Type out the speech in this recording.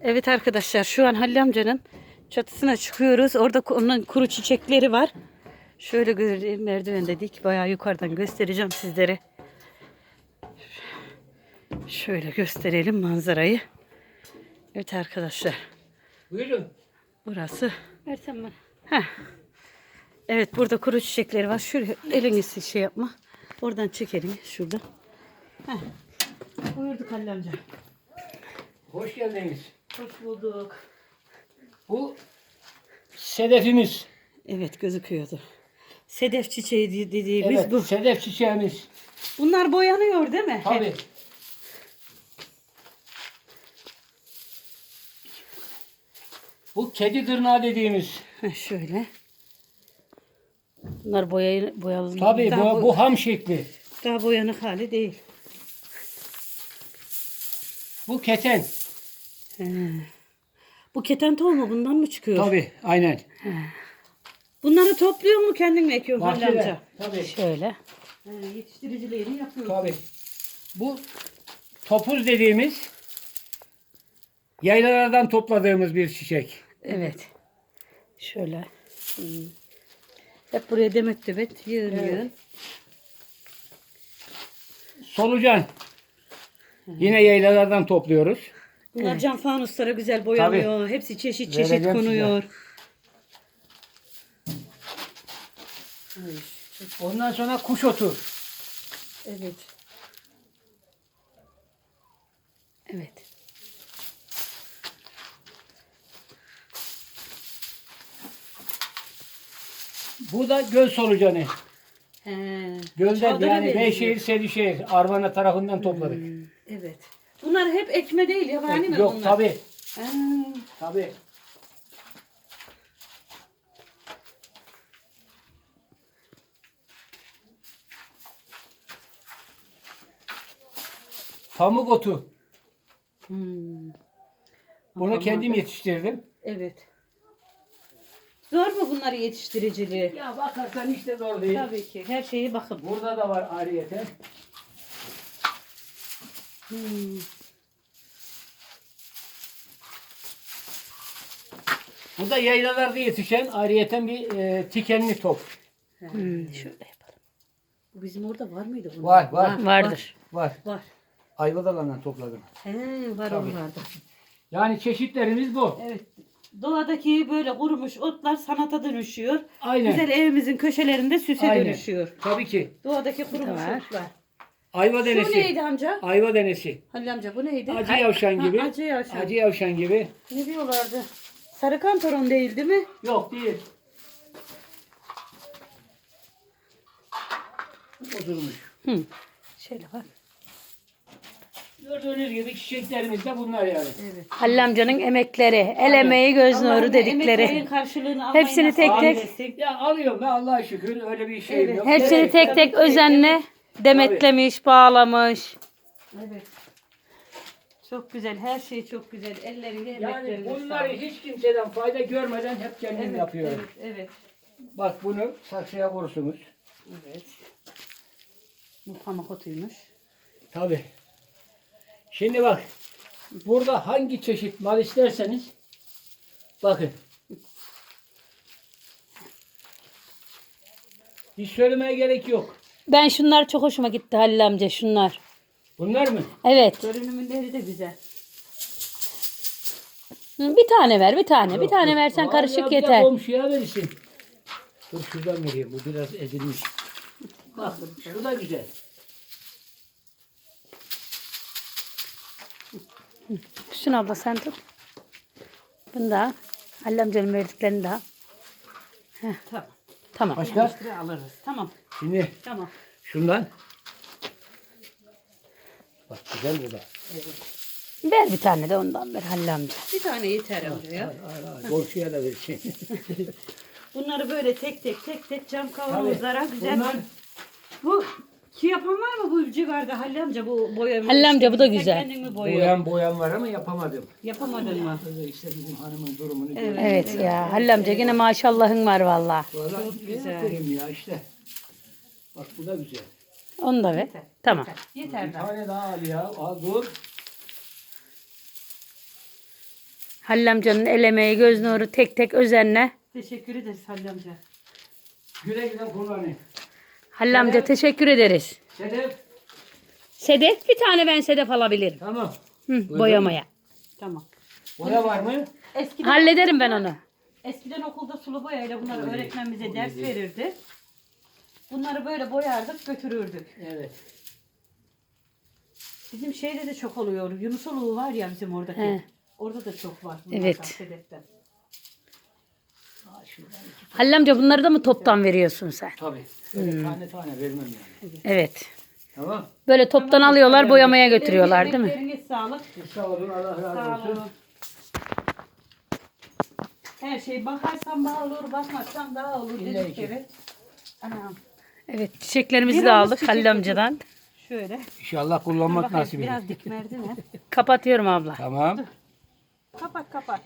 Evet arkadaşlar şu an Halil amcanın çatısına çıkıyoruz. Orada onun kuru çiçekleri var. Şöyle gö- merdivende dik. Bayağı yukarıdan göstereceğim sizlere. Şöyle gösterelim manzarayı. Evet arkadaşlar. Buyurun. Burası. Versem bana. Heh. Evet burada kuru çiçekleri var. Şuraya elinizi şey yapma. Oradan çekelim şurada. Heh. Buyurduk Halil amca. Hoş geldiniz. Hoş bulduk. Bu sedefimiz. Evet gözüküyordu. Sedef çiçeği di- dediğimiz evet, bu. sedef çiçeğimiz. Bunlar boyanıyor değil mi? Tabii. Hep. Bu kedi tırnağı dediğimiz. Şöyle. Bunlar boya, boyalı. Tabii daha, bu, bu ham şekli. daha boyanık hali değil. Bu keten. He. Bu keten tohumu bundan mı çıkıyor? Tabii aynen. Bunları topluyor mu kendin mi ekiyorsun Halil Bahçede. amca? Tabii. Şöyle. He, yetiştiricilerini yapıyor. Tabii. Bu topuz dediğimiz yaylalardan topladığımız bir çiçek. Evet. Şöyle. Hmm. Hep buraya demet demet yığın Evet. yığın. Solucan. Yine yaylalardan topluyoruz. Bunlar cam fanuslara güzel boyanıyor. Hepsi çeşit çeşit Vereceğim konuyor. Ondan sonra kuş otu. Evet. Evet. Bu da göl solucanı. He. Gölden Çadıra yani benziyor. Beyşehir, Sedişehir, Arvana tarafından topladık. Evet. Bunlar hep ekme değil yabani mi Yok bunlar? tabi tabi. Pamuk otu. Hmm. Bunu kendim yetiştirdim. Evet. Zor mu bunları yetiştiriciliği? Ya bakarsan işte zor değil. Tabii ki. Her şeyi bakın. Burada da var ariyeten. Hmm. Bu da yaylalarda yetişen ariyeten bir e, tikenli top. Hmm. Şöyle yapalım. Bu bizim orada var mıydı? bunun? Var, var. Vardır. Var. Var. Ayvadalarından topladım. He, var Tabii. onlarda. Yani çeşitlerimiz bu. Evet. Doğadaki böyle kurumuş otlar sanata dönüşüyor. Aynen. Güzel evimizin köşelerinde süse Aynen. dönüşüyor. Tabii ki. Doğadaki kurumuş var. otlar. Ayva Bu denesi. neydi amca? Ayva denesi. Halil amca bu neydi? Acı Ha- yavşan ha, gibi. acı yavşan. Acı yavşan gibi. Ne diyorlardı? Sarı kantaron değil değil mi? Yok değil. Oturmuş. Hı. Şöyle bak. Gördüğünüz gibi çiçeklerimiz de bunlar yani. Evet. Halil amcanın emekleri, el emeği göz nuru dedikleri. karşılığını Hepsini tek tek-. Ya alıyorum ben Allah'a şükür öyle bir şeyim yok. Hepsini tek tek özenle demetlemiş, bağlamış. Evet. Çok güzel. Her şey çok güzel. Ellerinde Yani bunları sağlık. hiç kimseden fayda görmeden hep kendim evet, yapıyorum. Evet, evet. Bak bunu saksıya vurursunuz. Evet. Bu pamuk otuymuş. Tabi. Şimdi bak. Burada hangi çeşit mal isterseniz bakın. Hiç söylemeye gerek yok. Ben şunlar çok hoşuma gitti Halil amca şunlar. Bunlar mı? Evet. Görünümleri de güzel. Hı, Bir tane ver, bir tane. Bir Yok, tane yok. versen Vallahi karışık bir de yeter. Komşuya verirsin. Dur şuradan vereyim. Bu biraz ezilmiş. Bak şu da güzel. Şunu abla sen tut. Bunu da al. Halil amcanın verdiklerini al. Tamam. Tamam. Başka? Alırız. Tamam. Şimdi Tamam. şundan. Bak güzel bu da. Ver bir tane de ondan ver Halil amca. Bir tane yeter amcaya. Al, al, Komşuya da verirsin. Bunları böyle tek tek tek tek cam kavanozlara güzel. Bunlar Bu ki yapan var mı bu civarda Halil amca bu boyamayı? Halil amca, bu da Sen güzel. Kendin mi boyuyor? boyan boyan var ama yapamadım. Yapamadın mı? İşte bizim hanımın durumunu Evet. Evet ya Halil amca yine maşallahın var valla. Valla güzel. güzel. ya işte. Bak bu da güzel. Onu da ver. Tamam. Yeter Bir daha. tane daha al ya. Al dur. Halil amcanın el emeği, göz nuru tek tek özenle. Teşekkür ederiz Halil amca. Güle güle kullanın. Halil amca teşekkür ederiz. Sedef. Sedef bir tane ben sedef alabilirim. Tamam. Hı, boyamaya. Tamam. Boya var mı? Eskiden, Hallederim ben onu. eskiden okulda sulu boyayla bunları öğretmen bize ders verirdi. Bunları böyle boyardık götürürdük. Evet. Bizim şeyde de çok oluyor. Yunus oluğu var ya bizim oradaki. He. Orada da çok var. bunlardan, Evet. sedeften. Aa, şuradan iki. Halil amca bunları da mı toptan veriyorsun sen? Tabii. Böyle tane tane vermem yani. Evet. Tamam. Böyle toptan alıyorlar boyamaya götürüyorlar değil mi? Emekleriniz sağlık. Sağ olun Allah Sağ razı olsun. olun. Her şey bakarsan bağ olur, bakmazsan daha olur İlla ki. evet. Anam. Evet çiçeklerimizi Bir de aldık çiçek Halil amcadan. Şöyle. İnşallah kullanmak Bakayım, nasip biraz eder. dikmerdi mi? Kapatıyorum abla. Tamam. Kapat kapat.